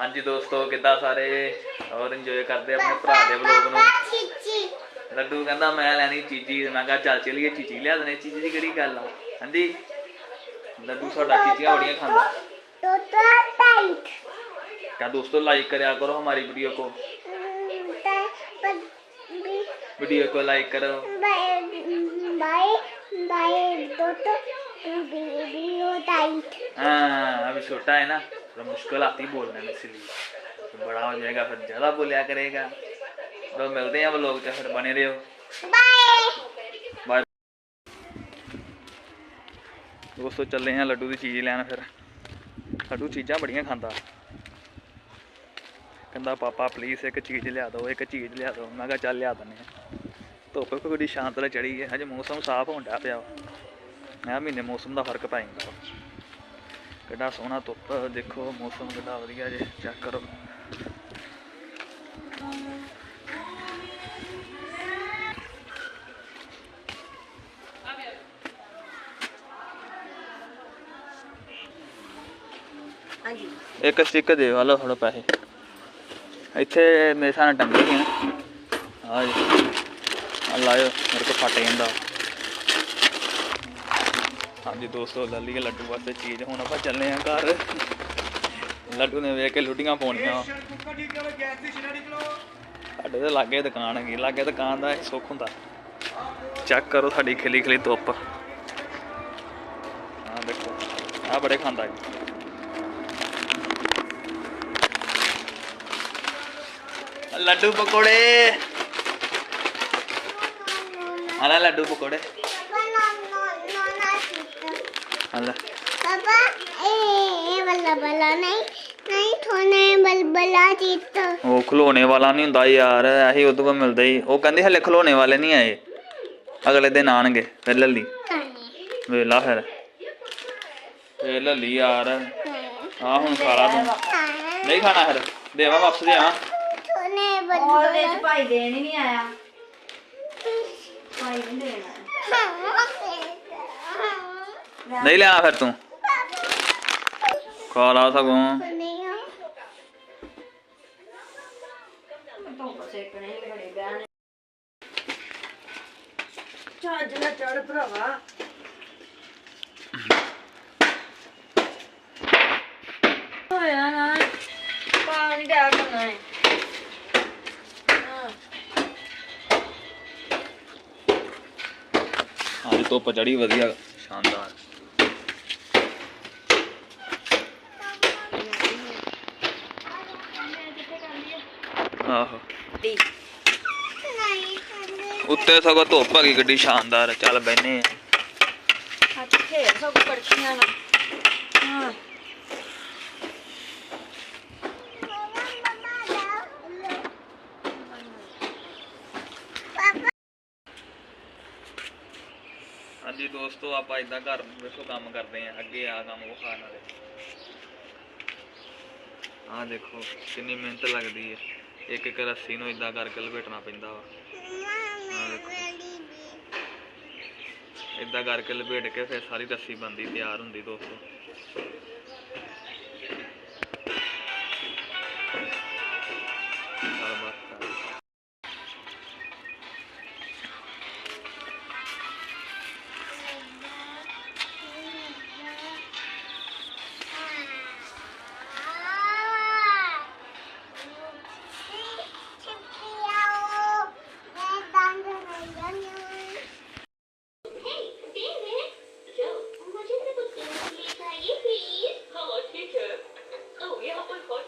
ਹਾਂਜੀ ਦੋਸਤੋ ਕਿੱਦਾਂ ਸਾਰੇ ਔਰ ਇੰਜੋਏ ਕਰਦੇ ਆਪਣੇ ਭਰਾ ਦੇ ਵਲੋਗ ਨੂੰ ਚੀਚੀ ਲੱਡੂ ਕਹਿੰਦਾ ਮੈਂ ਲੈਣੀ ਚੀਜੀ ਮੈਂ ਕਿਹਾ ਚੱਲ ਚਲੀਏ ਚੀਜੀ ਲਿਆ ਦਨੇ ਚੀਜੀ ਦੀ ਕਿਹੜੀ ਗੱਲ ਆ ਹਾਂਜੀ ਲੱਡੂ ਸਾਡਾ ਚੀਜ਼ੀਆਂ ਬੜੀਆਂ ਖਾਂਦਾ ਤੋਤਾ ਟਾਈਟ ਕਹ ਦੋਸਤੋ ਲਾਈਕ ਕਰਿਆ ਕਰੋ ਹਮਾਰੀ ਵੀਡੀਓ को वीडियो को लाइक करो बाय बाय बाय तोता वीडियो टाइट हाँ अभी छोटा है ना थोड़ा मुश्किल आती है बोलने में इसलिए तो बड़ा हो जाएगा फिर ज़्यादा बोलिया करेगा तो मिलते हैं वो लोग तो फिर बने रहो बाय ਬਾਏ ਦੋਸਤੋ ਚੱਲੇ ਆ ਲੱਡੂ ਦੀ ਚੀਜ਼ ਲੈਣ ਫਿਰ ਲੱਡੂ ਚੀਜ਼ਾਂ ਬੜੀਆਂ ਖਾਂਦਾ ਕਹਿੰਦਾ ਪਾਪਾ ਪਲੀਜ਼ ਇੱਕ ਚੀਜ਼ ਲਿਆ ਦਿਓ ਇੱਕ ਚੀਜ਼ ਲਿਆ ਦਿਓ ਮੈਂ ਕਿਹਾ ਚੱਲ ਲਿਆ ਦਿੰਦੇ ਆ ਧੁੱਪ ਵੀ ਬੜੀ ਸ਼ਾਂਤ ਨਾਲ ਚੜੀ ਹੈ ਹਜੇ ਮੌਸਮ ਸਾਫ਼ ਹੋਣ ਡਿਆ ਪਿਆ ਕਿਹਾ ਮਹੀਨੇ ਮੌਸਮ ਦਾ ਫ਼ਰਕ ਪੈ ਜਾਂਦਾ। ਕਿੱਡਾ ਸੋਹਣਾ ਧੁੱਪ ਦੇਖੋ ਮੌਸਮ ਕਿੱਡਾ ਵਧੀਆ ਜੇ ਚੈੱਕ ਕਰੋ। ਇੱਕ ਸਟਿੱਕ ਦੇ ਵਾਲੋ ਥੋੜਾ ਪੈਸੇ। ਇੱਥੇ ਮੇਰੇ ਸਾਹਮਣੇ ਟੰਗੇ ਨੇ। ਆ ਜੀ। ਆ ਲਾਇਓ ਮੇਰੇ ਕੋ ਫਟ ਜਾਂਦਾ। ਹਾਂਜੀ ਦੋਸਤੋ ਲੈ ਲਈਏ ਲੱਡੂ ਵਾਸਤੇ ਚੀਜ਼ ਹੁਣ ਆਪਾਂ ਚੱਲੇ ਆਂ ਘਰ। ਲੱਡੂ ਨੇ ਵੇਖ ਕੇ ਲੁੱਟੀਆਂ ਪਾਉਣੀਆਂ। ਸਾਡੇ ਦੇ ਲਾਗੇ ਦੁਕਾਨ ਹੈਗੀ ਲਾਗੇ ਦੁਕਾਨ ਦਾ ਸੁੱਖ ਹੁੰਦਾ। ਚੈੱਕ ਕਰੋ ਸਾਡੀ ਖਿਲੀ ਖਿਲੀ ਧੁੱਪ। ਆ ਦੇਖੋ ਆ ਬੜੇ ਖਾਂਦਾ ਜੀ। ਲੱਡੂ ਪਕੌੜੇ। ਆਲਾ ਲੱਡੂ ਪਕੌੜੇ। ਆਲਾ पापा ए ए बल्ला बल्ला नहीं नहीं थोने बलबला चित्त ਉਹ ਖਲੋਣੇ ਵਾਲਾ ਨਹੀਂ ਹੁੰਦਾ ਯਾਰ ਇਹੀ ਉਦੋਂ ਕੋ ਮਿਲਦਾ ਹੀ ਉਹ ਕਹਿੰਦੇ ਹਲੇ ਖਲੋਣੇ ਵਾਲੇ ਨਹੀਂ ਆਏ ਅਗਲੇ ਦਿਨ ਆਣਗੇ ਫਿਰ ਲੱਲੀ ਵੇਲਾ ਫਿਰ ਵੇ ਲੱਲੀ ਯਾਰ ਆ ਹੁਣ ਖਾਲਾ ਤੂੰ ਨਹੀਂ ਖਾਣਾ ਫਿਰ ਦੇਵਾ ਵਾਪਸ ਦੇ ਆ थोने ਉਹਦੇ बलबला ਚ ਭਾਈ ਦੇਣ ਹੀ ਨਹੀਂ ਆਇਆ ਭਾਈ ਨਹੀਂ ਦੇਣਾ ਨਹੀਂ ਲਿਆ ਫਿਰ ਤੂੰ। ਹੀ ਬੜੇ ਗਾਣੇ ਚੱਜ ਨਾ ਚੜ ਭਰਾਵਾ। ਹੋਇਆ ਨਾ ਪਾਣੀ ਡਿਆ ਕਰਨਾ ਹੈ। ਹਾਂ। ਅੱਜ ਧੁੱਪ ਚੜੀ ਵਧੀਆ ਸ਼ਾਨਦਾਰ। ਆਹੋ। ਡੀ। ਉੱਤੇ ਸਗੋਂ ਧੁੱਪ ਹੈਗੀ ਗੱਡੀ ਸ਼ਾਨਦਾਰ ਚੱਲ ਬੈਨੇ ਆ। ਸਭ ਨਾ ਹਾਂ। ਹਾਂਜੀ ਦੋਸਤੋ ਆਪਾਂ ਇਦਾਂ ਘਰ ਵੇਖੋ ਕੰਮ ਕਰਦੇ ਆ। ਅੱਗੇ ਆ ਕੰਮ ਵਿਖਾਣ ਵਾਲੇ। ਆਹ ਦੇਖੋ ਕਿੰਨੀ ਮਿਹਨਤ ਲੱਗਦੀ ਹੈ ਇੱਕ ਇੱਕ ਰੱਸੀ ਨੂੰ ਇਦਾਂ ਕਰਕੇ ਲਪੇਟਣਾ ਪੈਂਦਾ ਵਾ। ਆਹ ਇਦਾਂ ਕਰਕੇ ਲਪੇਟ ਕੇ ਫਿਰ ਸਾਰੀ ਰੱਸੀ ਬੰਦੀ ਤਿਆਰ ਹੁੰਦੀ ਦੋਸਤੋ। 你要配合